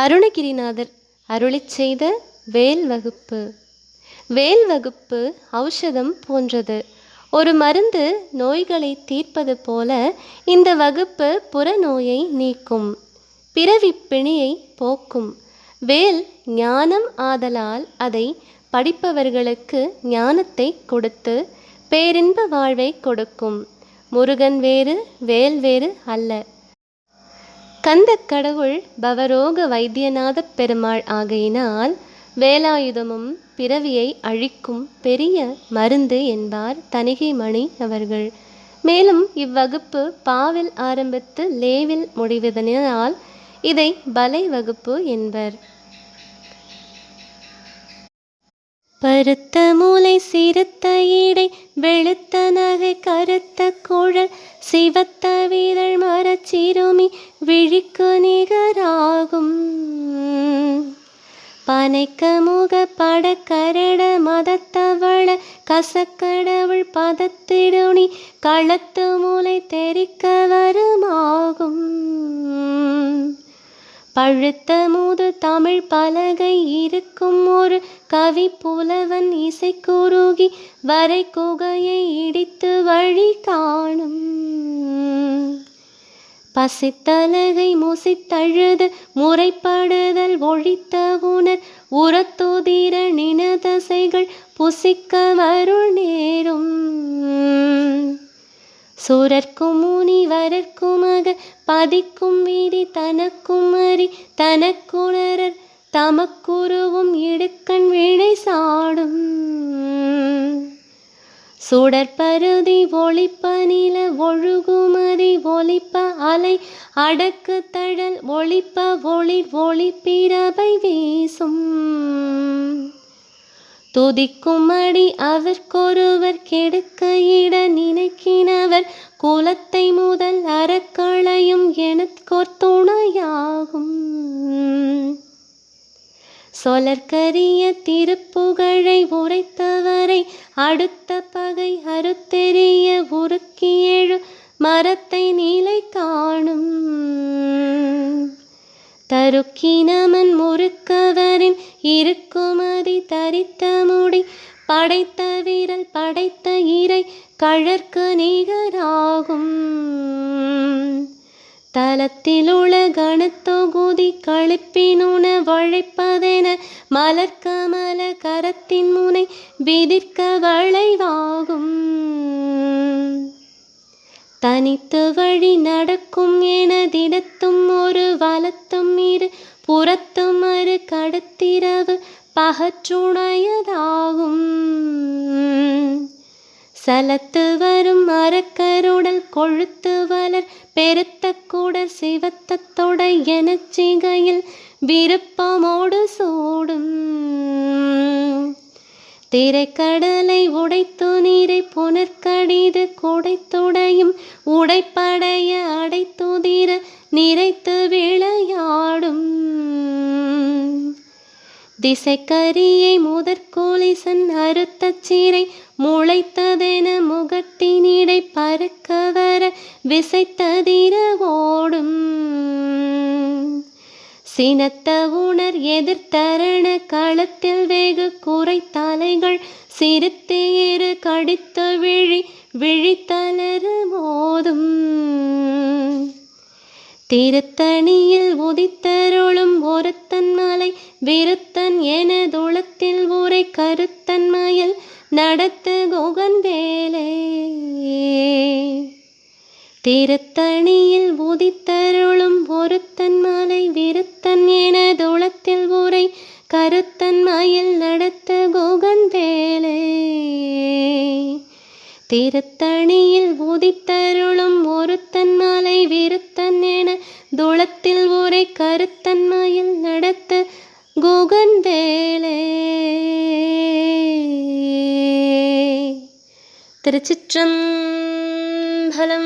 அருணகிரிநாதர் அருளிச் செய்த வேல் வகுப்பு. வேல் வகுப்பு ஔஷதம் போன்றது. ஒரு மருந்து நோய்களை தீர்ப்பது போல இந்த வகுப்பு புறநோயை நீக்கும் பிறவி பிணியை போக்கும். வேல் ஞானம் ஆதலால் அதை படிப்பவர்களுக்கு ஞானத்தை கொடுத்து பேரின்ப வாழ்வை கொடுக்கும். முருகன் வேறு வேல் வேறு அல்ல. கந்தக் கடவுள் பவரோக வைத்தியநாதப் பெருமாள் ஆகையினால் வேலாயுதமும் பிறவியை அழிக்கும் பெரிய மருந்து என்பார் தணிகைமணி அவர்கள். மேலும் இவ்வகுப்பு பாவில் ஆரம்பித்து லேவில் முடிவதனால் இதை பலை வகுப்பு என்பர். பருத்த மூளை சிறுத்த இடை வெளுத்த நகை கருத்த குழல் சிவத்த வீரல் விழிக்கு நிகராகும். பனைக்க முக படக்கரட மதத்தவள கசக்கடவுள் பதத்திடுணி களத்து மூளை தெரிக்க வருமாகும். பழுத்த மூது தமிழ் பலகை இருக்கும் ஒரு கவி புலவன் இசை குறுகி வரை குகையை இடித்து வழி காணும். பசித்தலகை முசித்தழுது முறைப்படுதல் ஒழித்த உணர் உரத்துதிர நினதசைகள் புசிக்க மருள் நேரும் சுரர்க்கும் முனி வரர்க்கும் அக பதிக்கும் வீதி தனக்கும் அறி தனக்குணரர் தமக்குருவும் இடுக்கண் வினை சாடும். சுடற்பருதி ஒளிப்ப நில ஒழுகுமதி ஒளிப்ப அலை அடக்கு தழல் ஒளிப்ப ஒளிர் ஒளிப்பிரபை வீசும். துதிக்கும் அடி அவர்க்கொருவர் கெடுக்க இட நினைக்கினவர் குலத்தை முதல் அறக்களையும் எனக்கோர் துணையாகும். சொலற்கரிய திருப்புகழை உரைத்தவரை அடுத்த பகை அறுத்தெறிய உருக்கியேழு மரத்தை நிலை காணும். தருக்கினமன் முறுக்கவரின் இருக்குமதி தரித்த முடி படைத்த வீரல் படைத்த இறை கழற்கு நிகராகும். தலத்திலுள கணத்தொகுதி கழிப்பினுண வழைப்பதென மலர்க்கமல கரத்தின் முனை விதிர்க்க வளைவாகும். தனித்து வழி நடக்கும் எனதிடத்தும் ஒரு வலத்தும் இரு புறத்தும் அரு கடத்திரவு பகற்றுணையதாகும். சலத்து வரும் மரக்கருடல் கொழுத்து வளர் பெருத்த குடர் சிவத்தத்தொட எனச் சிகையில் விருப்பமோடு சூடும். திரைக்கடலை உடைத்து நீரை புனர்கடிது குடைத்துடையும் உடைப்படைய அடைத்துதிர நிறைத்து விளையாடும். திசைக்கரியை முதற்கோலிசன் அறுத்த சீரை முளைத்ததென முகத்தினிடை பறக்க வர விசைத்ததிர ஓடும் சினத்த உணர் எதிர்த்தரண களத்தில் வெகு குறை தலைகள் சிறுத்தேறு கடித்த விழி விழித்தளறு மோதும். திருத்தணியில் உதித்தருளும் ஒரு விருத்தன் எனதுளத்தில் உரை கருத்தன் மயல் நடத்து குகன் வேலே. திருத்தணியில் உதித்தருளும் ஒருத்தன் மலை விருத்தன் எனதுளத்தில் உரை கருத்தன் மயில் நடத்து குகன் வேலே. திருத்தணியில் உதித்தருளும் ஒருத்தன் மலை விருத்தன் என துளத்தில் உரை கருத்தன் மயில் நடத்த ഗുഗന്ധേളേ തിരച്ചിറ്റം ഫലം